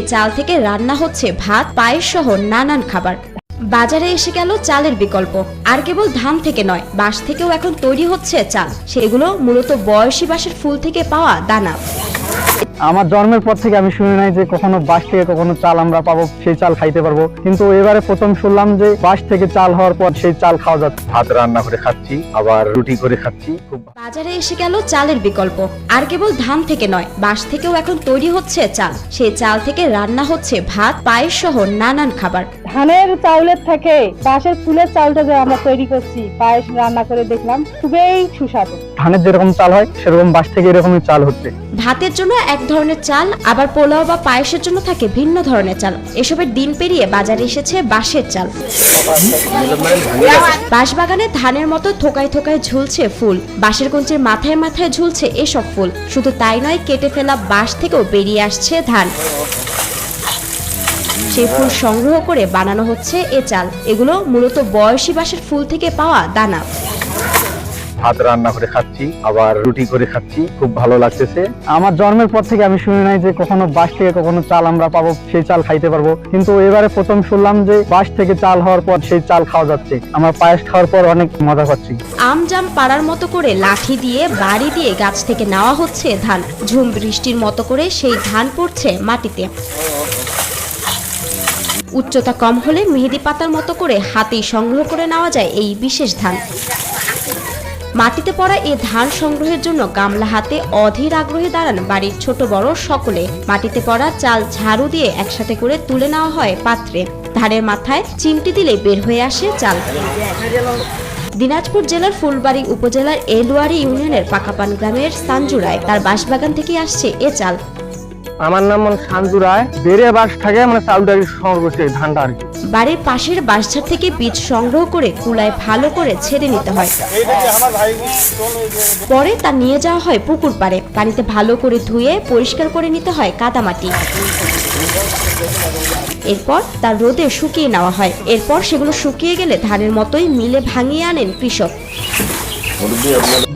চাল থেকে রান্না হচ্ছে ভাত, পায়েস সহ নানান খাবার। বাজারে এসে গেল চালের বিকল্প। আর কেবল ধান থেকে নয়, বাঁশ থেকেও এখন তৈরি হচ্ছে চাল। সেগুলো মূলত বয়সী বাঁশের ফুল থেকে পাওয়া দানা। আমার জন্মের পর থেকে আমি শুনি নাই যে কখনো বাস থেকে কখনো চাল আমরা পাবো সেই চাল খাইতে পারব। কিন্তু এবারে প্রথম শুনলাম যে বাস থেকে চাল হওয়ার পর সেই চাল খাওয়া যাচ্ছে। ভাত রান্না করে খাচ্ছি আবার রুটি করে খাচ্ছি খুব বাজারে এসে গেল চালের বিকল্প। আর কেবল ধান থেকে নয় বাঁশ থেকেও এখন তৈরি হচ্ছে চাল। সেই চাল থেকে রান্না হচ্ছে ভাত পায়েস সহ নানান খাবার। ধানের চাউলের থেকে বাঁশের ফুলের চাউলটা যে আমরা তৈরি করছি পায়েস রান্না করে দেখলাম খুবই সুস্বাদু। ধানের যেরকম চাল হয় সেরকম বাঁশ থেকে এরকমই চাল হচ্ছে। ভাতের জন্য এক ধরনের চাল আবার পোলাও বা পায়েসের জন্য থাকে ভিন্ন ধরনের চাল। এসবের দিন পেরিয়ে বাজারে এসেছে বাঁশের চাল। বাঁশবাগানে ধানের মতো থোকায় থোকায় ঝুলছে ফুল। বাঁশের কঞ্চের মাথায় মাথায় ঝুলছে এসব ফুল। শুধু তাই নয় কেটে ফেলা বাঁশ থেকেও বেরিয়ে আসছে ধান। সেই ফুল সংগ্রহ করে বানানো হচ্ছে এ চাল। এগুলো মূলত বয়সী বাঁশের ফুল থেকে পাওয়া দানা। ভাত রান্না করে খাচ্ছি আবার রুটি করে খাচ্ছি খুব ভালো লাগতেছে। আমার জন্মের পর থেকে আমি শুনি নাই যে কখনো বাঁশ থেকে কখনো চাল আমরা পাবো সেই চাল খাইতে পারব। কিন্তু এবারে প্রথম শুনলাম যে বাঁশ থেকে চাল হওয়ার পর সেই চাল খাওয়া যাচ্ছে। আমরা পায়েস খাওয়ার পর অনেক মজা পাচ্ছি। আম জাম পাড়ার মতো করে লাঠি দিয়ে বাড়ি দিয়ে গাছ থেকে নেওয়া হচ্ছে ধান। ঝুম বৃষ্টির মতো করে সেই ধান পড়ছে মাটিতে। উচ্চতা কম হলে মেহেদি পাতার মতো করে হাতেই সংগ্রহ করে নেওয়া যায় এই বিশেষ ধান। মাটিতে পড়া এই ধান সংগ্রহের জন্য গামলা হাতে অধীর আগ্রহে দাঁড়ান বাড়ির ছোট বড় সকলে। মাটিতে পড়া চাল ঝাড়ু দিয়ে একসাথে করে তুলে নেওয়া হয় পাত্রে। ধানের মাথায় চিমটি দিলে বের হয়ে আসে চাল। দিনাজপুর জেলার ফুলবাড়ি উপজেলার এলুয়ারি ইউনিয়নের পাকাপান গ্রামের সাঞ্জুরায় তার বাঁশবাগান থেকে আসছে এ চাল। আমার নাম মানে শান্তু রায়। বেড়ে বাস থাকে মানে চাউলটা আর সংগ্রহ করছে ধানটা আর কি। বাড়ির পাশের বাঁশঝাড় থেকে বীজ সংগ্রহ করে কুলায় ভালো করে ছেড়ে নিতে হয়। পরে তা নিয়ে যাওয়া হয় পুকুর পাড়ে। পানিতে ভালো করে ধুয়ে পরিষ্কার করে নিতে হয় কাদামাটি। এরপর তা রোদে শুকিয়ে নেওয়া হয়। এরপর সেগুলো শুকিয়ে গেলে ধানের মতোই মিলে ভাঙিয়ে আনেন কৃষক।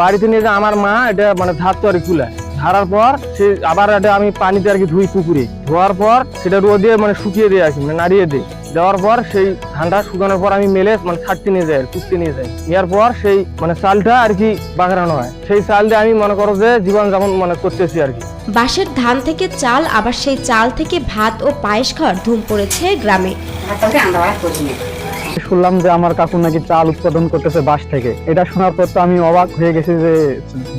বাড়িতে নিয়ে যে আমার মা এটা মানে ধার তো আর কুলায়। ধারার পর সে আবার এটা আমি পানিতে আর কি ধুই পুকুরে। ধোয়ার পর সেটা রোদে মানে শুকিয়ে দিয়ে আর কি মানে নাড়িয়ে দিই দেওয়ার পর সেই ধানটা শুকানোর পর আমি মেলে মানে ছাড়তে নিয়ে যাই কুচতে নিয়ে যাই। নেওয়ার পর সেই মানে চালটা আর কি বাগানো হয়। সেই চাল দিয়ে আমি মনে করো যে জীবন যাপন মানে করতেছি আর কি। বাঁশের ধান থেকে চাল আবার সেই চাল থেকে ভাত ও পায়েস খাওয়ার ধুম পড়েছে গ্রামে। শুনলাম যে আমার কাকু নাকি চাল উৎপাদন করতেছে বাঁশ থেকে। এটা শোনার পর তো আমি অবাক হয়ে গেছি যে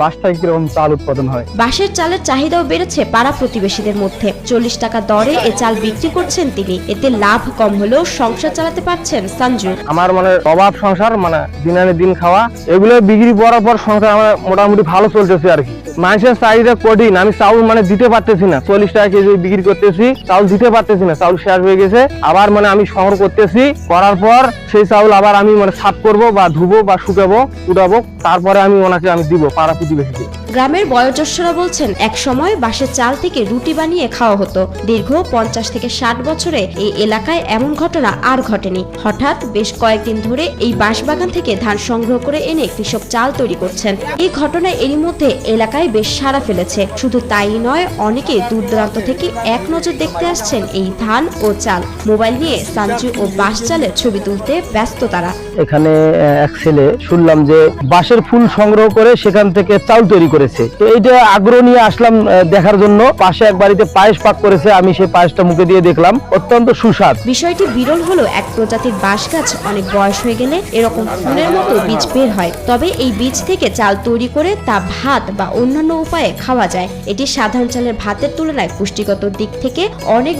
বাঁশ থেকে কীরকম চাল উৎপাদন হয়। বাঁশের চালের চাহিদাও বেড়েছে পাড়া প্রতিবেশীদের মধ্যে। চল্লিশ টাকা দরে এ চাল বিক্রি করছেন তিনি। এতে লাভ কম হলেও সংসার চালাতে পারছেন সঞ্জু আমার মানে অভাব সংসার মানে দিন আনে দিন খাওয়া। এগুলো বিক্রি করার পর সংসার আমার মোটামুটি ভালো চলতেছে আর কি। মানুষের চাহিদা কঠিন আমি চাউল মানে দিতে পারতেছি না। চল্লিশ টাকা কেজি বিক্রি করতেছি চাউল দিতে পারতেছি না চাউল শেষ হয়ে গেছে। আবার মানে আমি সংগ্রহ করতেছি করার পর সেই চাউল আবার আমি মানে সাফ করব বা ধুবো বা শুকাবো, উঠাবো, তারপরে আমি ওনাকে আমি দিব পাড়া প্রতিবেশীকে। গ্রামের বয়োজ্যেষ্ঠরা বলছেন, এক সময় বাঁশের চাল থেকে রুটি বানিয়ে খাওয়া হতো। দীর্ঘ পঞ্চাশ থেকে ষাট বছরে এই এলাকায় এমন ঘটনা আর ঘটেনি। হঠাৎ বেশ কয়েকদিন ধরে এই বাঁশবাগান থেকে ধান সংগ্রহ করে এনে কৃষক চাল তৈরি করছেন। এই ঘটনায় এরই মধ্যে এলাকায় বেশ সাড়া ফেলেছে। শুধু তাই নয়, অনেকে দূর দূরান্ত থেকে এক নজর দেখতে আসছেন এই ধান ও চাল। মোবাইল নিয়ে সাঞ্জু ও বাঁশ চালের ছবি তুলতে ব্যস্ত তারা। এখানে এক ছেলে, শুনলাম যে বাঁশের ফুল সংগ্রহ করে সেখান থেকে চাউল তৈরি করেছে। তো এইটা আগ্রহ নিয়ে আসলাম দেখার জন্য। পাশে এক বাড়িতে পায়েস পাক করেছে, আমি সেই পায়েসটা মুখে দিয়ে দেখলাম। অত্যন্ত সুস্বাদ। বিষয়টি বিরল হলো, এক প্রজাতির বাঁশ গাছ অনেক বয়স হয়ে গেলে এরকম ফুলের মতো বীজ বের হয়। তবে এই বীজ থেকে চাল তৈরি করে তা ভাত বা অন্যান্য উপায়ে খাওয়া যায়। এটি সাধারণ চালের ভাতের তুলনায় পুষ্টিগত দিক থেকে অনেক